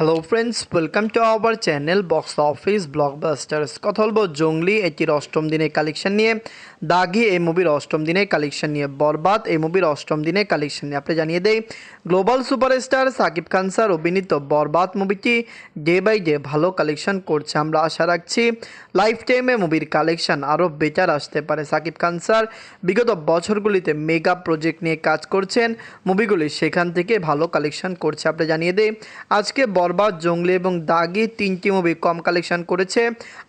Hello friends welcome to our channel box office blockbusters কথা বলব জঙ্গলি এটির অষ্টম দিনের কালেকশন নিয়ে। দাগি এই মুভির অষ্টম দিনের কালেকশন নিয়ে, বরবাদ এই মুভির অষ্টম দিনের কালেকশন নিয়ে। আপনি জানিয়ে দেই global superstar Shakib Khan sir অভিনীত বরবাদ মুভিটি ডে বাই ডে ভালো কালেকশন করছে আমরা আশা রাখছি। লাইফ টাইমে মুভির কালেকশন আরও বেটার আসতে পারে সাকিব খান স্যার। বিগত বছরগুলিতে মেগা প্রজেক্ট নিয়ে কাজ করছেন। মুভিগুলি সেখান থেকে ভালো কালেকশন করছে আপনি জানিয়ে দেই। আজকে বরবাদ জঙ্গলি এবং দাগি তিনটি মুভি কম কালেকশন করেছে।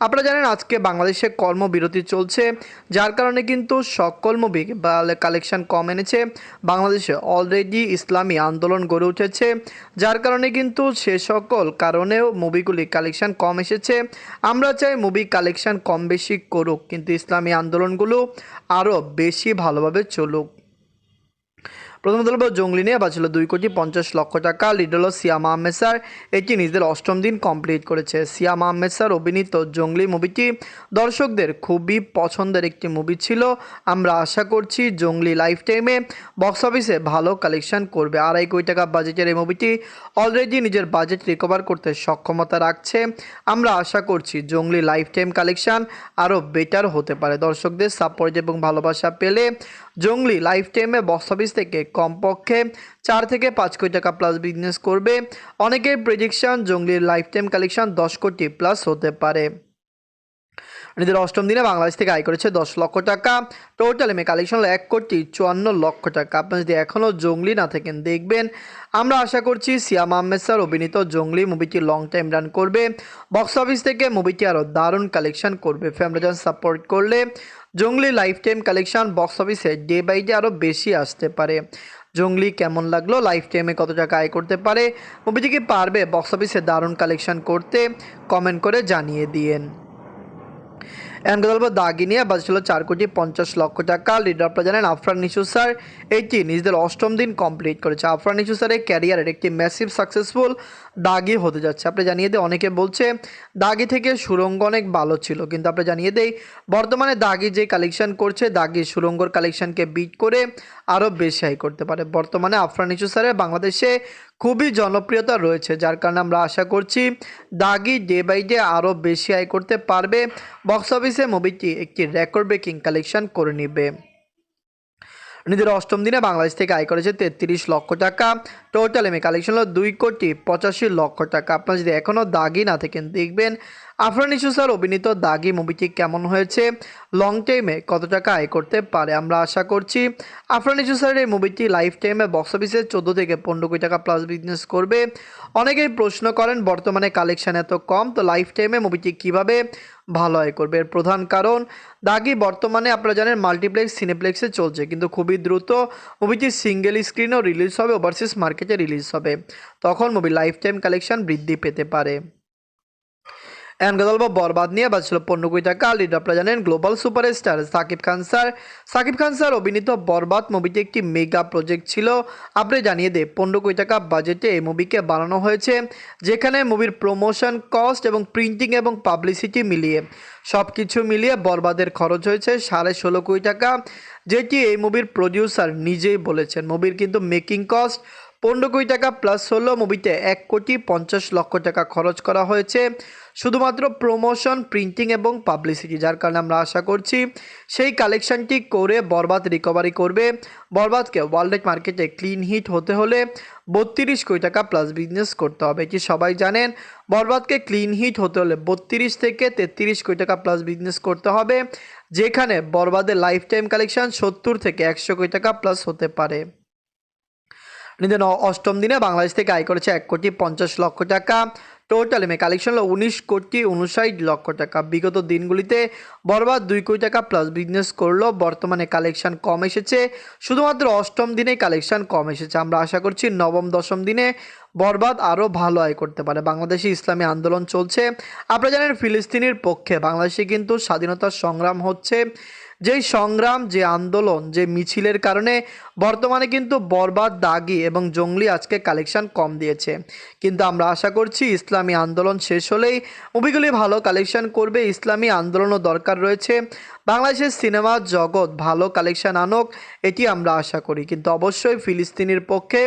আপনারা জানেন আজকে বাংলাদেশে কর্মবিরতি চলছে, যার কারণে কিন্তু সকল মুভি কালেকশন কম এনেছে। বাংলাদেশে অলরেডি ইসলামী আন্দোলন গড়ে উঠেছে, যার কারণে কিন্তু সে সকল কারণেও মুভিগুলি কালেকশন কম এসেছে। আমরা চাই মুভি কালেকশন কম বেশি করুক, কিন্তু ইসলামী আন্দোলনগুলো আরও বেশি ভালোভাবে চলুক। প্রথমত বলব জঙ্গলি নিয়ে বাঁচল দুই কোটি পঞ্চাশ লক্ষ টাকা। লিড হলো সিয়াম এটি নিজেদের অষ্টম দিন কমপ্লিট করেছে। সিয়াম আহমেদ অভিনীত জঙ্গলি মুভিটি দর্শকদের খুবই পছন্দের একটি মুভি ছিল। আমরা আশা করছি জঙ্গলি লাইফ টাইমে বক্স অফিসে ভালো কালেকশন করবে। আড়াই কোটি টাকা বাজেটের এই মুভিটি অলরেডি নিজের বাজেট রিকভার করতে সক্ষমতা রাখছে। আমরা আশা করছি জঙ্গলি লাইফ টাইম কালেকশন আরও বেটার হতে পারে। দর্শকদের সাপোর্ট এবং ভালোবাসা পেলে জঙ্গলি লাইফ টাইমে বক্স অফিস থেকে কমপক্ষে চার থেকে পাঁচ কোটি টাকা প্লাস বিজনেস করবে। অনেকের প্রেডিকশন জঙ্গলির লাইফ টাইম কালেকশন দশ কোটি প্লাস হতে পারে। নিজের অষ্টম দিনে বাংলাদেশ থেকে আয় করেছে দশ লক্ষ টাকা। টোটাল এমএ কালেকশন এক কোটি চুয়ান্ন লক্ষ টাকা। আপনি যদি এখনও জঙ্গলি না থাকেন, দেখবেন আমরা আশা করছি সিয়াম আহমেদ স্যার অভিনীত জঙ্গলি মুভিটি লং টাইম রান করবে। বক্স অফিস থেকে মুভিটি আরও দারুণ কালেকশন করবে। ফ্যামিলিজন সাপোর্ট করলে Jongli life time collection box অফিসে ডে বাই ডে আরও বেশি আসতে পারে। জঙ্গলি কেমন লাগল? লাইফ টাইমে কত টাকা আয় করতে পারে? মুভিটি কি পারবে বক্স অফিসে দারুণ কালেকশন করতে। কমেন্ট করে জানিয়ে দিয়েন। এখন কথা বলব দাগিনিয়া বাজেট ছিল চার কোটি পঞ্চাশ লক্ষ টাকা। লিডার আপনারা জানেন আফরান নিশু স্যার এটি নিজেদের অষ্টম দিন কমপ্লিট করেছে। আফরান নিশু স্যারের ক্যারিয়ারের একটি ম্যাসিভ সাকসেসফুল দাগি হতে যাচ্ছে। আপনি জানিয়ে দেয় অনেকে বলছে দাগি থেকে সুরঙ্গ অনেক ভালো ছিল, কিন্তু আপনি জানিয়ে দেই, বর্তমানে দাগি যে কালেকশন করছে দাগি সুরঙ্গর কালেকশনকে বিট করে আরও বেশি হাই করতে পারে। বর্তমানে আফরান নিশু স্যারের বাংলাদেশে খুবই জনপ্রিয়তা রয়েছে, যার কারণে আমরা আশা করছি দাগি ডে বাই ডে আরও বেশি আয় করতে পারবে। বক্স অফিসে মুভিটি একটি রেকর্ড ব্রেকিং কালেকশন করে নেবে। নিজের অষ্টম দিনে বাংলাদেশ থেকে আয় করেছে তেত্রিশ লক্ষ টাকা। টোটাল এমএ কালেকশন হলো দুই কোটি পঁচাশি লক্ষ টাকা। আপনারা যদি এখনও দাগি না থাকেন, দেখবেন আফরান ইস্যু স্যার, অভিনীত দাগি মুভিটি কেমন হয়েছে? লং টাইমে কত টাকা আয় করতে পারে আমরা আশা করছি। আফরান ইস্যু স্যারের এই মুভিটি লাইফ টাইমে বক্স অফিসে চোদ্দ থেকে পনেরো কোটি টাকা প্লাস বিজনেস করবে। অনেকেই প্রশ্ন করেন, বর্তমানে কালেকশান এত কম, তো লাইফ টাইমে মুভিটি কীভাবে ভালো আয় করবে? এর প্রধান কারণ, দাগি বর্তমানে আপনারা জানেন মাল্টিপ্লেক্স সিনেপ্লেক্সে চলছে, কিন্তু খুবই দ্রুত মুভিটি সিঙ্গেল স্ক্রিনও রিলিজ হবে ওভারসিজ মার্কেটে রিলিজ হবে। তখন মুভি লাইফ টাইম কালেকশন বৃদ্ধি পেতে পারে। বলব বরবাদ নিয়ে বাজছিল কোটি টাকা লিড আপনারা জানেন, global superstar Shakib Khan sir. Shakib Khan sir অভিনীত বরবাদ মুভিটি একটি মেগা প্রজেক্ট ছিল। আপনি জানিয়ে দে পনেরো কোটি টাকা বাজেটে এই মুভিকে বানানো হয়েছে, যেখানে মুভির প্রমোশন, কস্ট এবং প্রিন্টিং এবং পাবলিসিটি মিলিয়ে। সব কিছু মিলিয়ে বরবাদের খরচ হয়েছে সাড়ে ষোলো কোটি টাকা, যেটি এই মুভির প্রডিউসার নিজেই বলেছেন। মুভির কিন্তু মেকিং কস্ট পনেরো কোটি টাকা প্লাস হলো মুভিতে এক কোটি পঞ্চাশ লক্ষ টাকা খরচ করা হয়েছে। শুধুমাত্র প্রমোশন প্রিন্টিং এবং পাবলিসিটি যার কারণে আমরা আশা করছি সেই কালেকশনটি করে বরবাদ রিকভারি করবে। বরবাদকে ওয়ার্ল্ড মার্কেটে ক্লিন হিট হতে হলে বত্রিশ কোটি টাকা প্লাস বিজনেস করতে হবে এটি সবাই জানেন? বরবাদকে ক্লিন হিট হতে হলে বত্রিশ থেকে তেত্রিশ কোটি টাকা প্লাস বিজনেস করতে হবে, যেখানে বরবাদের লাইফ টাইম কালেকশন সত্তর থেকে একশো কোটি টাকা প্লাস হতে পারে। নিজের অষ্টম দিনে বাংলাদেশ থেকে আয় করেছে এক কোটি পঞ্চাশ লক্ষ টাকা। টোটাল এমএ কালেকশন হলো উনিশ কোটি উনষাট লক্ষ টাকা। বিগত দিনগুলিতে বরবাদ দুই কোটি টাকা প্লাস বিজনেস করল। বর্তমানে কালেকশন কম এসেছে। শুধুমাত্র অষ্টম দিনে কালেকশন কম এসেছে। আমরা আশা করছি নবম, দশম দিনে বরবাদ আরও ভালো আয় করতে পারে। বাংলাদেশে ইসলামী আন্দোলন চলছে। আপনারা জানেন ফিলিস্তিনির পক্ষে বাংলাদেশে কিন্তু স্বাধীনতার সংগ্রাম হচ্ছে। যেই সংগ্রাম, যে আন্দোলন, যে মিছিলের কারণে বর্তমানে কিন্তু বরবাদ, দাগি এবং জঙ্গলি আজকে কালেকশন কম দিয়েছে। কিন্তু আমরা আশা করছি ইসলামী আন্দোলন শেষ হলেই মুভিগুলি ভালো কালেকশন করবে, ইসলামী আন্দোলনও দরকার রয়েছে। বাংলাদেশের সিনেমা জগৎ ভালো কালেকশন আনক, এটি আমরা আশা করি। কিন্তু অবশ্যই ফিলিস্তিনির পক্ষে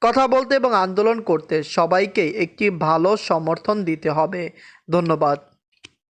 কথা বলতে এবং আন্দোলন করতে সবাইকে একটি ভালো সমর্থন দিতে হবে। ধন্যবাদ।